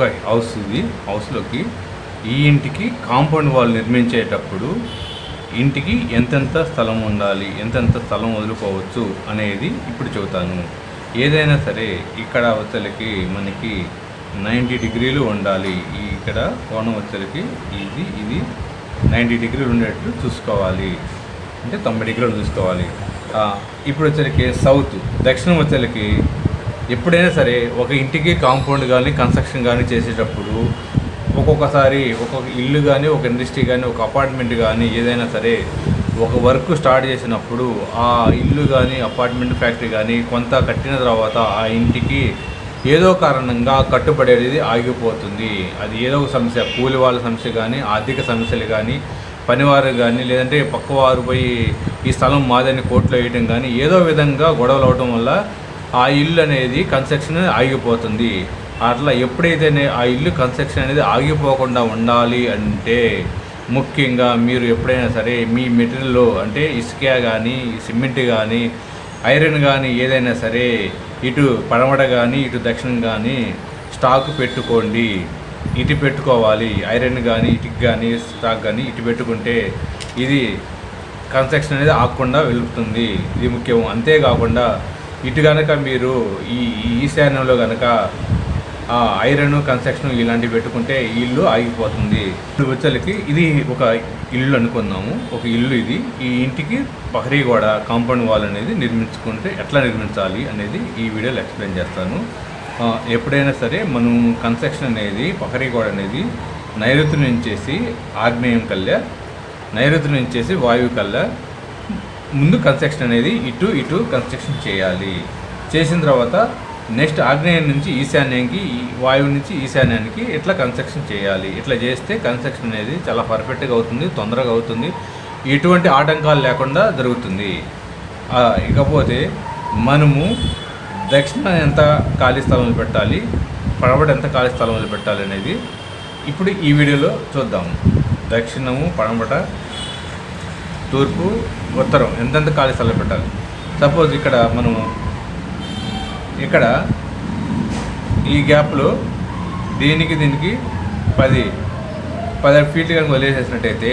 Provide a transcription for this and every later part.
ఒక హౌస్ ఇది. హౌస్లోకి ఈ ఇంటికి కాంపౌండ్ వాల్ నిర్మించేటప్పుడు ఇంటికి ఎంతెంత స్థలం ఉండాలి ఎంతెంత స్థలం వదులుకోవచ్చు అనేది ఇప్పుడు చెబుతాను. ఏదైనా సరే ఇక్కడ వచ్చలకి మనకి నైంటీ డిగ్రీలు ఉండాలి. ఇక్కడ కోణం వచ్చరికి ఇది ఇది నైంటీ డిగ్రీలు ఉండేట్లు చూసుకోవాలి. అంటే తొంభై డిగ్రీలు చూసుకోవాలి. ఇప్పుడు వచ్చరికి సౌత్ దక్షిణం వచ్చరికి ఎప్పుడైనా సరే ఒక ఇంటికి కాంపౌండ్ కానీ కన్స్ట్రక్షన్ కానీ చేసేటప్పుడు ఒక్కొక్కసారి ఒక్కొక్క ఇల్లు కానీ ఒక ఇండస్ట్రీ కానీ ఒక అపార్ట్మెంట్ కానీ ఏదైనా సరే ఒక వర్క్ స్టార్ట్ చేసినప్పుడు ఆ ఇల్లు కానీ అపార్ట్మెంట్ ఫ్యాక్టరీ కానీ కొంత కట్టిన తర్వాత ఆ ఇంటికి ఏదో కారణంగా కట్టుబడేది ఆగిపోతుంది. అది ఏదో ఒక సమస్య కూలి వాళ్ళ సమస్య కానీ ఆర్థిక సమస్యలు కానీ పనివారు కానీ లేదంటే పక్కవారు పోయి ఈ స్థలం మాదని కోర్టులో వేయటం కానీ ఏదో విధంగా గొడవలు అవడం వల్ల ఆ ఇల్లు అనేది కన్స్ట్రక్షన్ ఆగిపోతుంది. అట్లా ఎప్పుడైతే ఆ ఇల్లు కన్స్ట్రక్షన్ అనేది ఆగిపోకుండా ఉండాలి అంటే ముఖ్యంగా మీరు ఎప్పుడైనా సరే మీ మెటీరియల్ అంటే ఇసుక కానీ సిమెంట్ కానీ ఐరన్ కానీ ఏదైనా సరే ఇటు పడమట కానీ ఇటు దక్షిణం కానీ స్టాక్ పెట్టుకోండి. ఇటు పెట్టుకోవాలి. ఐరన్ కానీ ఇటుకి కానీ స్టాక్ కానీ ఇటు పెట్టుకుంటే ఇది కన్స్ట్రక్షన్ అనేది ఆగకుండా వెలుపుతుంది ఇది ముఖ్యం. అంతేకాకుండా ఇటు కనుక మీరు ఈ ఈశాన్యంలో కనుక ఆ ఐరన్ కన్స్ట్రక్షన్ ఇలాంటివి పెట్టుకుంటే ఇల్లు ఆగిపోతుంది. ఇప్పుడు ఇది ఒక ఇల్లు అనుకుందాము. ఒక ఇల్లు ఇది. ఈ ఇంటికి పహరీ గోడ కాంపౌండ్ వాల్ అనేది నిర్మించుకుంటే ఎట్లా నిర్మించాలి అనేది ఈ వీడియోలో ఎక్స్ప్లెయిన్ చేస్తాను. ఎప్పుడైనా సరే మనం కన్స్ట్రక్షన్ అనేది పహరీ గోడ అనేది నైరుతి నుంచేసి ఆగ్నేయం కల్లా నైరుతి నుంచేసి వాయువు కల్లా ముందు కన్స్ట్రక్షన్ అనేది ఇటు ఇటు కన్స్ట్రక్షన్ చేయాలి. చేసిన తర్వాత నెక్స్ట్ ఆగ్నేయం నుంచి ఈశాన్యానికి ఈ వాయువు నుంచి ఈశాన్యానికి ఇట్లా కన్స్ట్రక్షన్ చేయాలి? ఇట్లా చేస్తే కన్స్ట్రక్షన్ అనేది చాలా పర్ఫెక్ట్గా అవుతుంది తొందరగా అవుతుంది. ఎటువంటి ఆటంకాలు లేకుండా జరుగుతుంది. ఇకపోతే మనము దక్షిణ ఎంత ఖాళీ స్థలంలో పెట్టాలి పడమట ఎంత ఖాళీ స్థలంలో పెట్టాలి అనేది ఇప్పుడు ఈ వీడియోలో చూద్దాము. దక్షిణము పడమట తూర్పు ఉత్తరం ఎంతెంత ఖాళీ స్థలం పెట్టాలి? సపోజ్ ఇక్కడ మనము ఇక్కడ ఈ గ్యాప్లో దీనికి దీనికి పది పదిహేడు ఫీట్లు కనుక వదిలేసేసినట్టయితే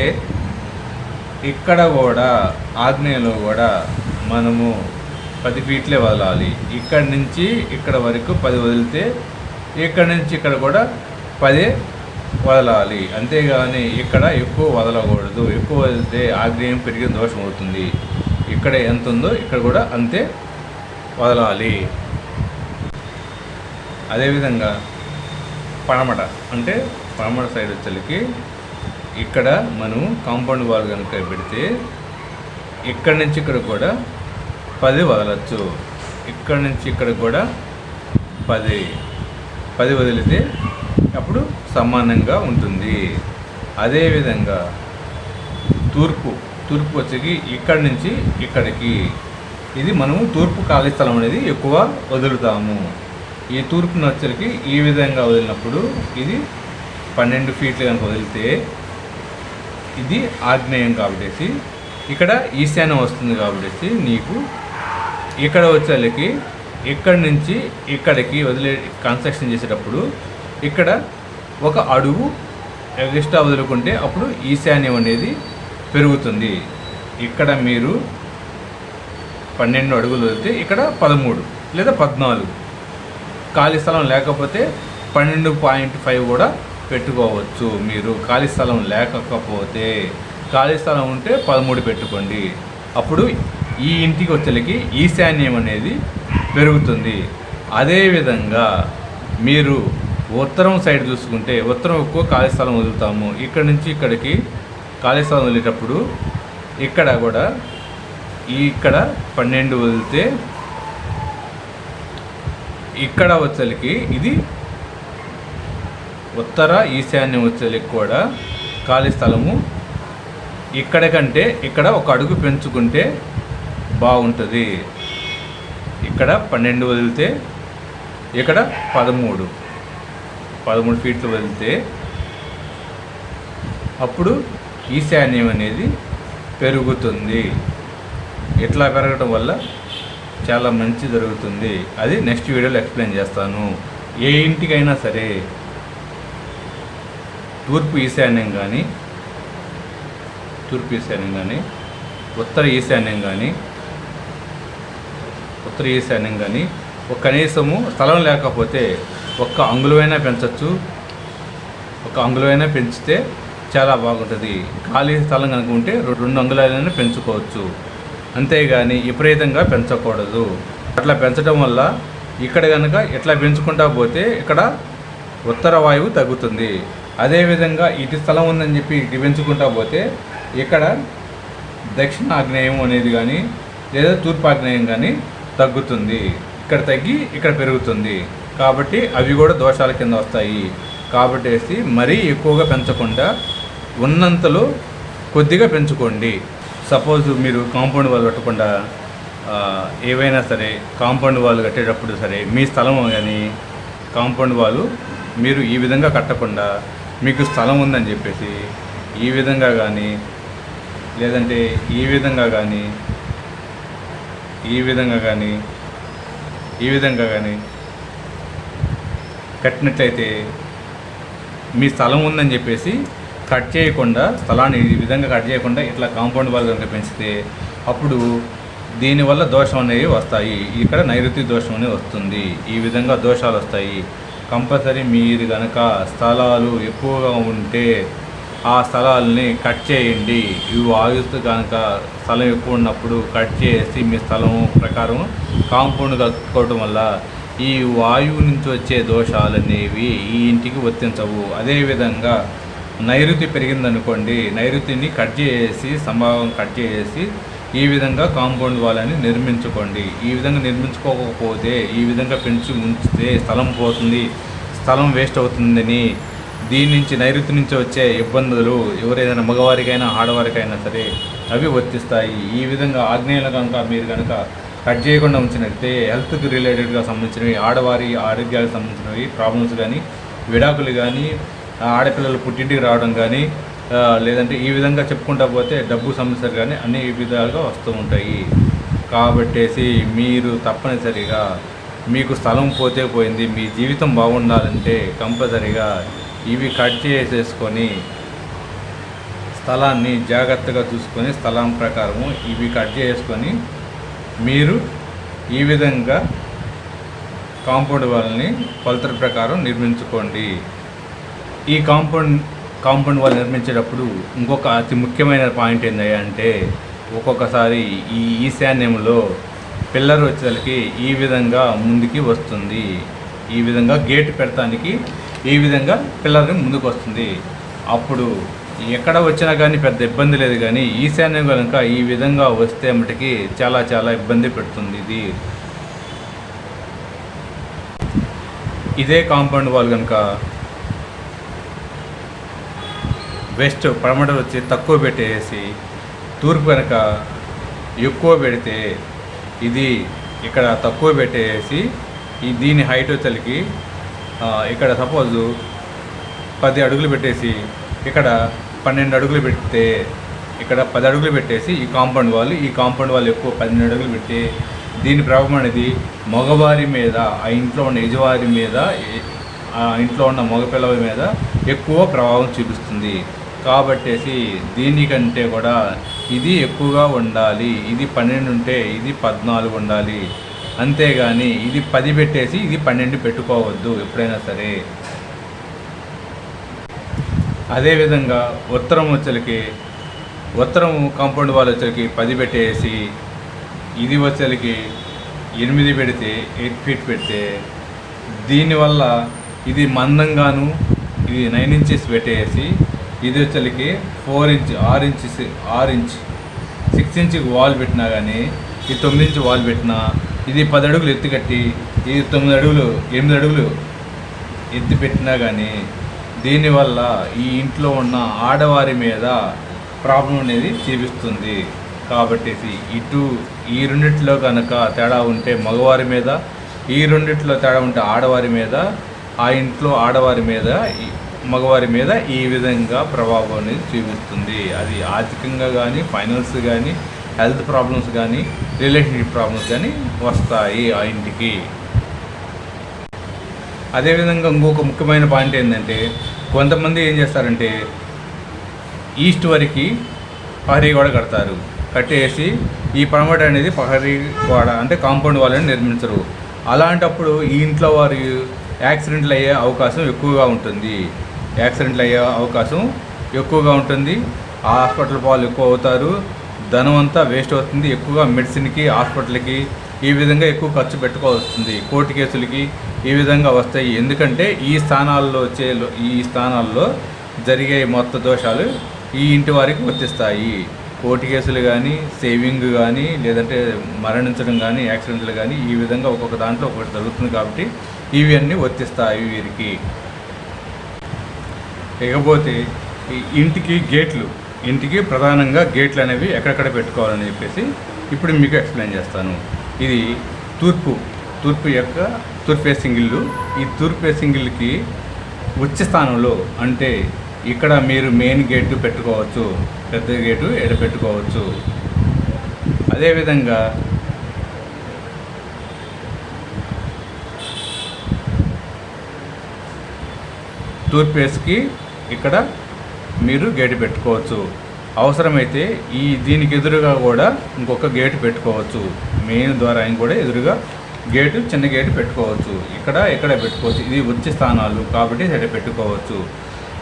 ఇక్కడ కూడా ఆగ్నేయంలో కూడా మనము పది ఫీట్లే వదలాలి. ఇక్కడ నుంచి ఇక్కడ వరకు పది వదిలితే ఇక్కడ నుంచి ఇక్కడ కూడా పదే వదలాలి. అంతేగాని ఇక్కడ ఎక్కువ వదలకూడదు. ఎక్కువ వదిలితే ఆగ్నేయం పెరిగిన దోషం అవుతుంది ఇక్కడ ఎంత ఉందో ఇక్కడ కూడా అంతే వదలాలి. అదేవిధంగా పడమట అంటే పడమట సైడ్ వచ్చేకి ఇక్కడ మనం కాంపౌండ్ వాల్ కనుక పెడితే ఇక్కడి నుంచి ఇక్కడ కూడా పది వదలచ్చు. ఇక్కడ నుంచి ఇక్కడ కూడా పది. పది వదిలితే అప్పుడు సమానంగా ఉంటుంది. అదేవిధంగా తూర్పు తూర్పు వచ్చి ఇక్కడి నుంచి ఇక్కడికి. ఇది మనము తూర్పు ఖాళీ స్థలం అనేది ఎక్కువ వదులుతాము. ఈ తూర్పు వచ్చరికి ఈ విధంగా వదిలినప్పుడు ఇది పన్నెండు ఫీట్లు కనుక వదిలితే ఇది ఆగ్నేయం కాబట్టి ఇక్కడ ఈశాన్యం వస్తుంది కాబట్టి నీకు ఇక్కడ వచ్చేళ్ళకి ఇక్కడి నుంచి ఇక్కడికి వదిలే కన్స్ట్రక్షన్ చేసేటప్పుడు ఇక్కడ ఒక అడుగు ఎక్స్ట్రా వదులుకుంటే అప్పుడు ఈశాన్యం అనేది పెరుగుతుంది. ఇక్కడ మీరు పన్నెండు అడుగులు వదిలితే ఇక్కడ పదమూడు లేదా పద్నాలుగు. ఖాళీ స్థలం లేకపోతే పన్నెండు పాయింట్ ఫైవ్ కూడా పెట్టుకోవచ్చు. మీరు ఖాళీ స్థలం లేకపోతే ఖాళీ స్థలం ఉంటే పదమూడు పెట్టుకోండి. అప్పుడు ఈ ఇంటికి వచ్చేలకి ఈశాన్యం అనేది పెరుగుతుంది. అదేవిధంగా మీరు ఉత్తరం సైడ్ చూసుకుంటే ఉత్తరం ఎక్కువ ఖాళీ స్థలం వదులుతాము. ఇక్కడ నుంచి ఇక్కడికి ఖాళీ స్థలం వదిలేటప్పుడు ఇక్కడ కూడా ఈ ఇక్కడ పన్నెండు వదిలితే ఇక్కడ వచ్చలికి ఇది ఉత్తర ఈశాన్యం వచ్చలికి కూడా ఖాళీ స్థలము. ఇక్కడ కంటే ఇక్కడ ఒక అడుగు పెంచుకుంటే బాగుంటుంది. ఇక్కడ పన్నెండు వదిలితే ఇక్కడ పదమూడు. పదమూడు ఫీట్లు వెళ్తే అప్పుడు ఈశాన్యం అనేది పెరుగుతుంది. ఇట్లా పెరగడం వల్ల చాలా మంచి జరుగుతుంది. అది నెక్స్ట్ వీడియోలో ఎక్స్ప్లెయిన్ చేస్తాను. ఏ ఇంటికైనా సరే తూర్పు ఈశాన్యం కానీ తూర్పు ఈశాన్యం కానీ ఉత్తర ఈశాన్యం కానీ ఉత్తర ఈశాన్యం కానీ ఒక కనీసము స్థలం లేకపోతే ఒక్క అంగుళమైనా పెంచవచ్చు ఒక అంగుళమైనా పెంచితే చాలా బాగుంటుంది. ఖాళీ స్థలం కనుక ఉంటే రెండు అంగుళాలైనా పెంచుకోవచ్చు. అంతేగాని విపరీతంగా పెంచకూడదు. అట్లా పెంచడం వల్ల ఇక్కడ కనుక ఇట్లా పెంచుకుంటా పోతే ఇక్కడ ఉత్తర వాయువు తగ్గుతుంది. అదేవిధంగా ఇటు స్థలం ఉందని చెప్పి ఇటు పెంచుకుంటా పోతే ఇక్కడ దక్షిణ ఆగ్నేయం అనేది కానీ లేదా తూర్పు ఆగ్నేయం కానీ తగ్గుతుంది. ఇక్కడ తగ్గి ఇక్కడ పెరుగుతుంది. కాబట్టి అవి కూడా దోషాల కింద వస్తాయి. కాబట్టి మరీ ఎక్కువగా పెంచకుండా ఉన్నంతలో కొద్దిగా పెంచుకోండి. సపోజ్ మీరు కాంపౌండ్ వాల్ కట్టకుండా ఏవైనా సరే కాంపౌండ్ వాల్ కట్టేటప్పుడు సరే మీ స్థలం కానీ కాంపౌండ్ వాల్ మీరు ఈ విధంగా కట్టకుండా మీకు స్థలం ఉందని చెప్పేసి ఈ విధంగా కానీ లేదంటే ఈ విధంగా కానీ ఈ విధంగా కానీ ఈ విధంగా కానీ కట్టినట్లయితే మీ స్థలం ఉందని చెప్పేసి కట్ చేయకుండా స్థలాన్ని ఈ విధంగా కట్ చేయకుండా ఇట్లా కాంపౌండ్ వాళ్ళు కనుక పెంచితే అప్పుడు దీనివల్ల దోషం అనేవి వస్తాయి. ఇక్కడ నైరుతి దోషం అనేది వస్తుంది. ఈ విధంగా దోషాలు వస్తాయి. కంపల్సరీ మీరు కనుక స్థలాలు ఎక్కువగా ఉంటే ఆ స్థలాలని కట్ చేయండి. ఇవి ఆయుస్తూ కనుక స్థలం ఎక్కువ ఉన్నప్పుడు కట్ చేసి మీ స్థలం ప్రకారం కాంపౌండ్ కట్టుకోవడం వల్ల ఈ వాయువు నుంచి వచ్చే దోషాలు అనేవి ఈ ఇంటికి వర్తించవు. అదేవిధంగా నైరుతి పెరిగిందనుకోండి నైరుతిని కట్ చేసి సంభావం కట్ చేసి ఈ విధంగా కాంపౌండ్ వాళ్ళని నిర్మించుకోండి. ఈ విధంగా నిర్మించుకోకపోతే ఈ విధంగా పెంచి ఉంచితే స్థలం పోతుంది స్థలం వేస్ట్ అవుతుందని దీని నుంచి నైరుతి నుంచి వచ్చే ఇబ్బందులు ఎవరైనా మగవారికైనా ఆడవారికైనా సరే అవి వర్తిస్తాయి. ఈ విధంగా ఆగ్నేయులు కనుక మీరు కనుక కట్ చేయకుండా ఉంచినట్లయితే హెల్త్కి రిలేటెడ్గా సంబంధించినవి ఆడవారి ఆరోగ్యాలకు సంబంధించినవి ప్రాబ్లమ్స్ కానీ విడాకులు కానీ ఆడపిల్లలు పుట్టింటికి రావడం కానీ లేదంటే ఈ విధంగా చెప్పుకుంటా పోతే డబ్బు సమస్యలు కానీ అన్ని విధాలుగా వస్తూ ఉంటాయి. కాబట్టేసి మీరు తప్పనిసరిగా మీకు స్థలం పోతే పోయింది మీ జీవితం బాగుండాలంటే కంపల్సరిగా ఇవి కట్ చేసేసుకొని స్థలాన్ని జాగ్రత్తగా చూసుకొని స్థలం ప్రకారము ఇవి కట్ చేసుకొని మీరు ఈ విధంగా కాంపౌండ్ వాళ్ళని కొలతల ప్రకారం నిర్మించుకోండి. ఈ కాంపౌండ్ కాంపౌండ్ వాల్ నిర్మించేటప్పుడు ఇంకొక అతి ముఖ్యమైన పాయింట్ ఏంటంటే అంటే ఒక్కొక్కసారి ఈ ఈశాన్యంలో పిల్లర్ వచ్చేసరికి ఈ విధంగా ముందుకి వస్తుంది. ఈ విధంగా గేట్ పెడతానికి ఈ విధంగా పిల్లర్ని ముందుకు వస్తుంది అప్పుడు ఎక్కడ వచ్చినా కానీ పెద్ద ఇబ్బంది లేదు కానీ ఈశాన్యం కనుక ఈ విధంగా వస్తే మటుకి చాలా చాలా ఇబ్బంది పెడుతుంది ఇది. ఇదే కాంపౌండ్ వాల్ కనుక వెస్ట్ పడమట వచ్చి తక్కువ పెట్టేసి తూర్పు కనుక ఎక్కువ పెడితే ఇది ఇక్కడ తక్కువ పెట్టేసి ఈ దీని హైట్ వచ్చలికి ఇక్కడ సపోజు పది అడుగులు పెట్టేసి ఇక్కడ పన్నెండు అడుగులు పెడితే ఇక్కడ పది అడుగులు పెట్టేసి ఈ కాంపౌండ్ వాళ్ళు ఈ కాంపౌండ్ వాళ్ళు ఎక్కువ పన్నెండు అడుగులు పెట్టి దీని ప్రభావం అనేది మగవారి మీద ఆ ఇంట్లో ఉన్న యజవారి మీద ఆ ఇంట్లో ఉన్న మగపిల్లల మీద ఎక్కువ ప్రభావం చూపిస్తుంది. కాబట్టేసి దీనికంటే కూడా ఇది ఎక్కువగా ఉండాలి ఇది పన్నెండు ఉంటే ఇది పద్నాలుగు ఉండాలి. అంతేగాని ఇది పది పెట్టేసి ఇది పన్నెండు పెట్టుకోవద్దు ఎప్పుడైనా సరే. అదేవిధంగా ఉత్తరం వచ్చలకి ఉత్తరం కాంపౌండ్ వాల్ వచ్చరికి పది పెట్టేసి ఇది వచ్చలకి ఎనిమిది పెడితే ఎయిట్ ఫీట్ పెడితే దీనివల్ల ఇది మందంగాను ఇది నైన్ ఇంచెస్ పెట్టేసి ఇది వచ్చలకి ఫోర్ ఇంచ్ ఆరు ఇంచెస్ ఆరు ఇంచ్ సిక్స్ ఇంచ్ వాల్ పెట్టినా కానీ ఇది తొమ్మిది ఇంచ్ వాల్ పెట్టినా ఇది పది అడుగులు ఎత్తి కట్టి ఇది తొమ్మిది అడుగులు ఎనిమిది అడుగులు ఎత్తి పెట్టినా కానీ దీనివల్ల ఈ ఇంట్లో ఉన్న ఆడవారి మీద ప్రాబ్లం అనేది చూపిస్తుంది కాబట్టి ఇటు ఈ రెండిట్లో కనుక తేడా ఉంటే మగవారి మీద ఈ రెండిట్లో తేడా ఉంటే ఆడవారి మీద ఆ ఇంట్లో ఆడవారి మీద మగవారి మీద ఈ విధంగా ప్రభావం అనేది చూపిస్తుంది. అది ఆర్థికంగా కానీ ఫైనాన్స్ కానీ హెల్త్ ప్రాబ్లమ్స్ కానీ రిలేషన్షిప్ ప్రాబ్లమ్స్ కానీ వస్తాయి ఆ ఇంటికి. అదేవిధంగా ఇంకొక ముఖ్యమైన పాయింట్ ఏంటంటే కొంతమంది ఏం చేస్తారంటే ఈస్ట్ వరకు పహరీ గోడ కడతారు. కట్టేసి ఈ పడమట అనేది పహరీ గోడ అంటే కాంపౌండ్ వాళ్ళని నిర్మించరు. అలాంటప్పుడు ఈ ఇంట్లో వారు యాక్సిడెంట్లు అయ్యే అవకాశం ఎక్కువగా ఉంటుంది. యాక్సిడెంట్లు అయ్యే అవకాశం ఎక్కువగా ఉంటుంది. హాస్పిటల్ పాలు ఎక్కువ అవుతారు. ధనం అంతా వేస్ట్ అవుతుంది. ఎక్కువగా మెడిసిన్కి హాస్పిటల్కి ఈ విధంగా ఎక్కువ ఖర్చు పెట్టుకోవాల్సింది కోర్టు కేసులకి ఈ విధంగా వస్తాయి. ఎందుకంటే ఈ స్థానాల్లో వచ్చే ఈ స్థానాల్లో జరిగే మొత్త దోషాలు ఈ ఇంటి వారికి వర్తిస్తాయి. కోర్టు కేసులు కానీ సేవింగ్ కానీ లేదంటే మరణించడం కానీ యాక్సిడెంట్లు కానీ ఈ విధంగా ఒక్కొక్క దాంట్లో ఒకటి జరుగుతుంది కాబట్టి ఇవి అన్నీ వర్తిస్తాయి వీరికి. ఇకపోతే ఈ ఇంటికి గేట్లు ఇంటికి ప్రధానంగా గేట్లు అనేవి ఎక్కడెక్కడ పెట్టుకోవాలని చెప్పేసి ఇప్పుడు మీకు ఎక్స్ప్లెయిన్ చేస్తాను. ఇది తూర్పు తూర్పు యొక్క తూర్పు ఫేసింగ్ ఇల్లు. ఈ తూర్పు ఫేసింగ్ ఇల్లుకి ఉచ్చ స్థానంలో అంటే ఇక్కడ మీరు మెయిన్ గేటు పెట్టుకోవచ్చు పెద్ద గేటు ఎడ పెట్టుకోవచ్చు. అదేవిధంగా తూర్పు ఫేస్కి ఇక్కడ మీరు గేటు పెట్టుకోవచ్చు. అవసరమైతే ఈ దీనికి ఎదురుగా కూడా ఇంకొక గేటు పెట్టుకోవచ్చు. మెయిన్ ద్వారా కూడా ఎదురుగా గేటు చిన్న గేటు పెట్టుకోవచ్చు. ఇక్కడ ఇక్కడ పెట్టుకోవచ్చు. ఇది వచ్చే స్థానాలు కాబట్టి ఇక్కడ పెట్టుకోవచ్చు.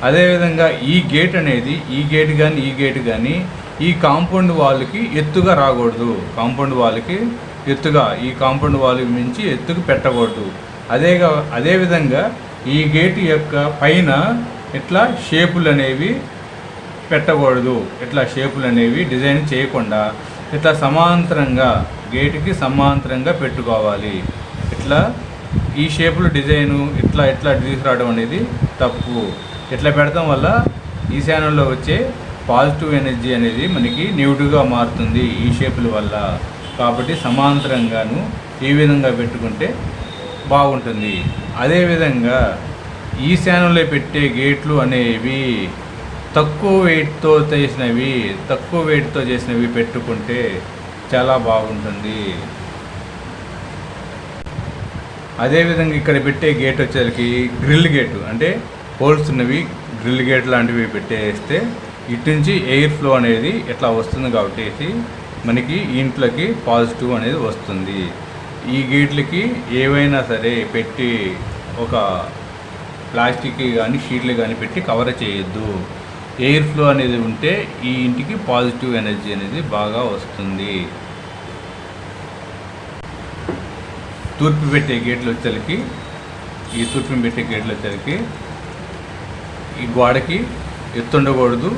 అదేవిధంగా ఈ గేట్ అనేది ఈ గేట్ కానీ ఈ గేట్ కానీ ఈ కాంపౌండ్ వాళ్ళకి ఎత్తుగా రాకూడదు. కాంపౌండ్ వాళ్ళకి ఎత్తుగా ఈ కాంపౌండ్ వాళ్ళకి మించి ఎత్తుకు పెట్టకూడదు. అదేగా అదేవిధంగా ఈ గేటు యొక్క పైన ఇట్లా షేపులు అనేవి పెట్టకూడదు. ఇట్లా షేపులు అనేవి డిజైన్ చేయకుండా ఇట్లా సమాంతరంగా గేటుకి సమాంతరంగా పెట్టుకోవాలి. ఇట్లా ఈ షేపులు డిజైను ఇట్లా ఇట్లా తీసుకురావడం అనేది తప్పు. ఇట్లా పెడతాం వల్ల ఈశాన్యంలో వచ్చే పాజిటివ్ ఎనర్జీ అనేది మనకి నెగిటివ్గా మారుతుంది ఈ షేపుల వల్ల. కాబట్టి సమాంతరంగాను ఈ విధంగా పెట్టుకుంటే బాగుంటుంది. అదేవిధంగా ఈశాన్యంలో పెట్టే గేట్లు అనేవి తక్కువ వెయిట్తో చేసినవి తక్కువ వెయిట్తో చేసినవి పెట్టుకుంటే చాలా బాగుంటుంది. అదేవిధంగా ఇక్కడ పెట్టే గేట్ వచ్చేసరికి గ్రిల్ గేటు అంటే హోల్స్ ఉన్నవి గ్రిల్ గేట్ లాంటివి పెట్టేస్తే ఇటు నుంచి ఎయిర్ ఫ్లో అనేది ఇట్లా వస్తుంది కాబట్టి మనకి ఇంట్లోకి పాజిటివ్ అనేది వస్తుంది. ఈ గేట్లకి ఏవైనా సరే పెట్టి ఒక ప్లాస్టిక్ కానీ షీట్లు కానీ పెట్టి కవర్ చేయొద్దు. ఎయిర్ ఫ్లో అనేది ఉంటే ఈ ఇంటికి పాజిటివ్ ఎనర్జీ అనేది బాగా వస్తుంది. తూర్పు పెట్టే గేట్లు వచ్చేసరికి ఈ తూర్పు పెట్టే గేట్లు వచ్చేసరికి ఈ గోడకి ఎత్తు ఉండకూడదు.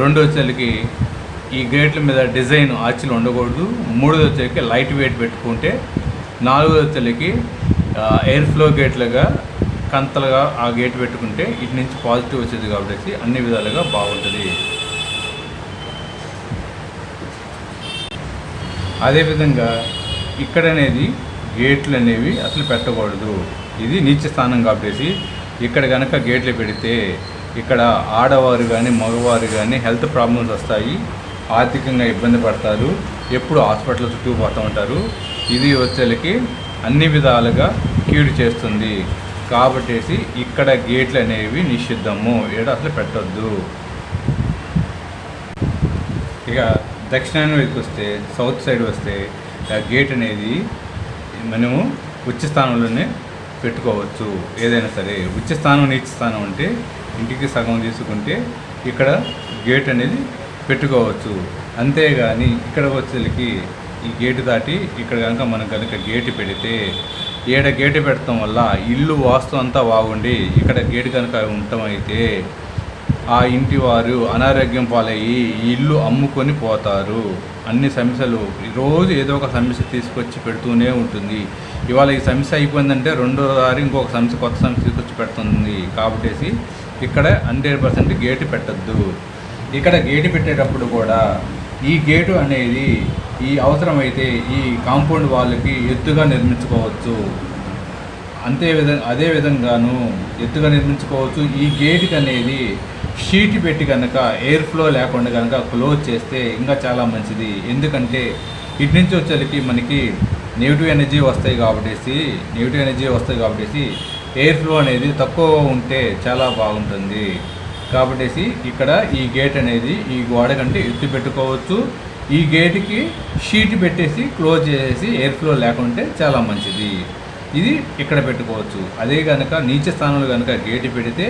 రెండు వచ్చేసరికి ఈ గేట్ల మీద డిజైన్ ఆర్చిలు ఉండకూడదు. మూడోది వచ్చేసరికి లైట్ వెయిట్ పెట్టుకుంటే నాలుగోది వచ్చేసరికి ఎయిర్ ఫ్లో గేట్లుగా కంతలుగా ఆ గేట్ పెట్టుకుంటే ఇటు నుంచి పాజిటివ్ వచ్చేది కాబట్టి అన్ని విధాలుగా బాగుంటుంది. అదేవిధంగా ఇక్కడ అనేది గేట్లు అనేవి అసలు పెట్టకూడదు. ఇది నీచ స్థానం కాబట్టి ఇక్కడ కనుక గేట్లు పెడితే ఇక్కడ ఆడవారు కానీ మగవారు కానీ హెల్త్ ప్రాబ్లమ్స్ వస్తాయి. ఆర్థికంగా ఇబ్బంది పడతారు. ఎప్పుడు హాస్పిటల్ చుట్టూ పోతూ ఉంటారు. ఇది వచ్చేలకి అన్ని విధాలుగా కీడు చేస్తుంది. కాబట్టేసి ఇక్కడ గేట్లు అనేవి నిషిద్ధము. ఏడ అసలు పెట్టొద్దు. ఇక దక్షిణాన్ని వైపు వస్తే సౌత్ సైడ్ వస్తే ఆ గేట్ అనేది మనము ఉచ్చ స్థానంలోనే పెట్టుకోవచ్చు. ఏదైనా సరే ఉచ్చ స్థానం నీచ స్థానం అంటే ఇంటికి సగం తీసుకుంటే ఇక్కడ గేట్ అనేది పెట్టుకోవచ్చు. అంతేగాని ఇక్కడ వచ్చేకి ఈ గేటు దాటి ఇక్కడ కనుక మనం కనుక గేటు పెడితే ఏడ గేటు పెట్టడం వల్ల ఇల్లు వాస్తు అంతా బాగుండి ఇక్కడ గేటు కనుక ఉండటం అయితే ఆ ఇంటి వారు అనారోగ్యం పాలయ్యి ఈ ఇల్లు అమ్ముకొని పోతారు. అన్ని సమస్యలు రోజు ఏదో ఒక సమస్య తీసుకొచ్చి పెడుతూనే ఉంటుంది. ఇవాళ ఈ సమస్య అయిపోయిందంటే రెండోసారి ఇంకొక సమస్య కొత్త సమస్య తీసుకొచ్చి పెడుతుంది కాబట్టి ఇక్కడ హండ్రెడ్ పర్సెంట్ గేటు పెట్టద్దు. ఇక్కడ గేటు పెట్టేటప్పుడు కూడా ఈ గేటు అనేది ఈ అవసరమైతే ఈ కాంపౌండ్ వాళ్ళకి ఎత్తుగా నిర్మించుకోవచ్చు. అంతే విధంగా అదే విధంగాను ఎత్తుగా నిర్మించుకోవచ్చు. ఈ గేట్కి అనేది షీట్ పెట్టి కనుక ఎయిర్ ఫ్లో లేకుండా కనుక క్లోజ్ చేస్తే ఇంకా చాలా మంచిది. ఎందుకంటే ఇటు నుంచి వచ్చేసరికి మనకి నెగిటివ్ ఎనర్జీ వస్తాయి కాబట్టి నెగిటివ్ ఎనర్జీ వస్తాయి కాబట్టి ఎయిర్ ఫ్లో అనేది తక్కువ ఉంటే చాలా బాగుంటుంది. కాబట్టి ఇక్కడ ఈ గేట్ అనేది ఈ గోడ కంటే ఎత్తు పెట్టుకోవచ్చు. ఈ గేట్కి షీట్ పెట్టేసి క్లోజ్ చేసేసి ఎయిర్ ఫ్లో లేకుంటే చాలా మంచిది. ఇది ఇక్కడ పెట్టుకోవచ్చు. అదే కనుక నీచ స్థానంలో కనుక గేటు పెడితే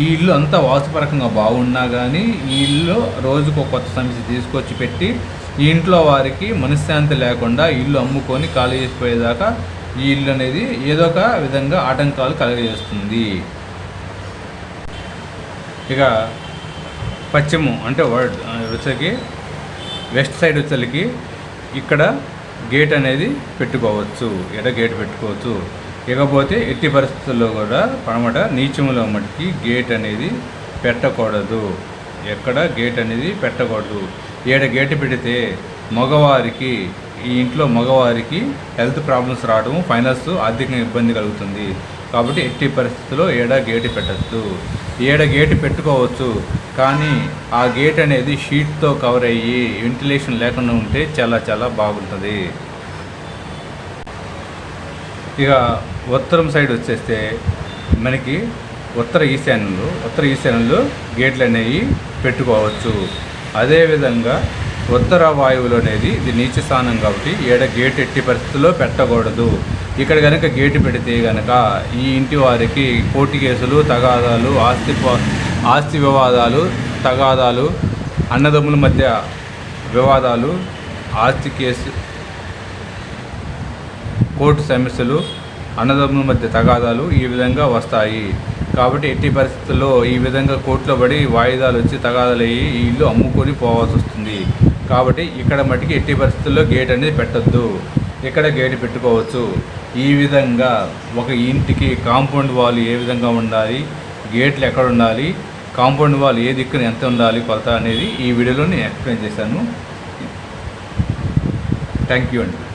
ఈ ఇల్లు అంతా వాస్తుపరకంగా బాగున్నా కానీ ఈ ఇల్లు రోజుకు కొత్త సమస్య తీసుకొచ్చి పెట్టి ఈ ఇంట్లో వారికి మనశ్శాంతి లేకుండా ఇల్లు అమ్ముకొని ఖాళీ చేసిపోయేదాకా ఈ ఇల్లు అనేది ఏదో ఒక విధంగా ఆటంకాలు కలగజేస్తుంది. ఇక పశ్చిమం అంటే వర్డ్ వచ్చేకి వెస్ట్ సైడ్ వచ్చేసరికి ఇక్కడ గేట్ అనేది పెట్టుకోవచ్చు ఎడ గేట్ పెట్టుకోవచ్చు. ఇకపోతే ఎట్టి పరిస్థితుల్లో కూడా పడమట నీచములో మట్టికి గేట్ అనేది పెట్టకూడదు. ఎక్కడ గేట్ అనేది పెట్టకూడదు. ఏడ గేట్ పెడితే మగవారికి ఈ ఇంట్లో మగవారికి హెల్త్ ప్రాబ్లమ్స్ రావడం ఫైనాన్స్ ఆర్థికంగా ఇబ్బంది కలుగుతుంది. కాబట్టి ఎట్టి పరిస్థితుల్లో ఏడ గేటు పెట్టద్దు. ఏడ గేటు పెట్టుకోవచ్చు కానీ ఆ గేట్ అనేది షీట్తో కవర్ అయ్యి వెంటిలేషన్ లేకుండా ఉంటే చాలా చాలా బాగుంటుంది. ఇక ఉత్తరం సైడ్ వచ్చేస్తే మనకి ఉత్తర ఈశాన్యంలో ఉత్తర ఈశాన్యంలో గేట్లు అనేవి పెట్టుకోవచ్చు అదేవిధంగా ఉత్తర వాయువులు అనేది ఇది నీచ స్థానం కాబట్టి ఏడ గేట్ ఎట్టి పరిస్థితుల్లో పెట్టకూడదు. ఇక్కడ కనుక గేటు పెడితే కనుక ఈ ఇంటి వారికి కోర్టు కేసులు తగాదాలు ఆస్తి ఆస్తి వివాదాలు తగాదాలు అన్నదమ్ముల మధ్య వివాదాలు ఆస్తి కేసు కోర్టు సమస్యలు అన్నదమ్ముల మధ్య తగాదాలు ఈ విధంగా వస్తాయి. కాబట్టి ఎట్టి పరిస్థితుల్లో ఈ విధంగా కోర్టులో పడి వాయిదాలు వచ్చి తగాదాలు అయ్యి ఈ ఇల్లు అమ్ముకొని పోవాల్సి వస్తుంది. కాబట్టి ఇక్కడ మటుకి ఎట్టి పరిస్థితుల్లో గేట్ అనేది పెట్టద్దు. ఇక్కడ గేట్ పెట్టుకోవచ్చు. ఈ విధంగా ఒక ఇంటికి కాంపౌండ్ వాల్ ఏ విధంగా ఉండాలి గేట్లు ఎక్కడ ఉండాలి కాంపౌండ్ వాల్ ఏ దిక్కున ఎంత ఉండాలి కొలత అనేది ఈ వీడియోలో నేను ఎక్స్ప్లెయిన్ చేశాను. థ్యాంక్ యూ అండి.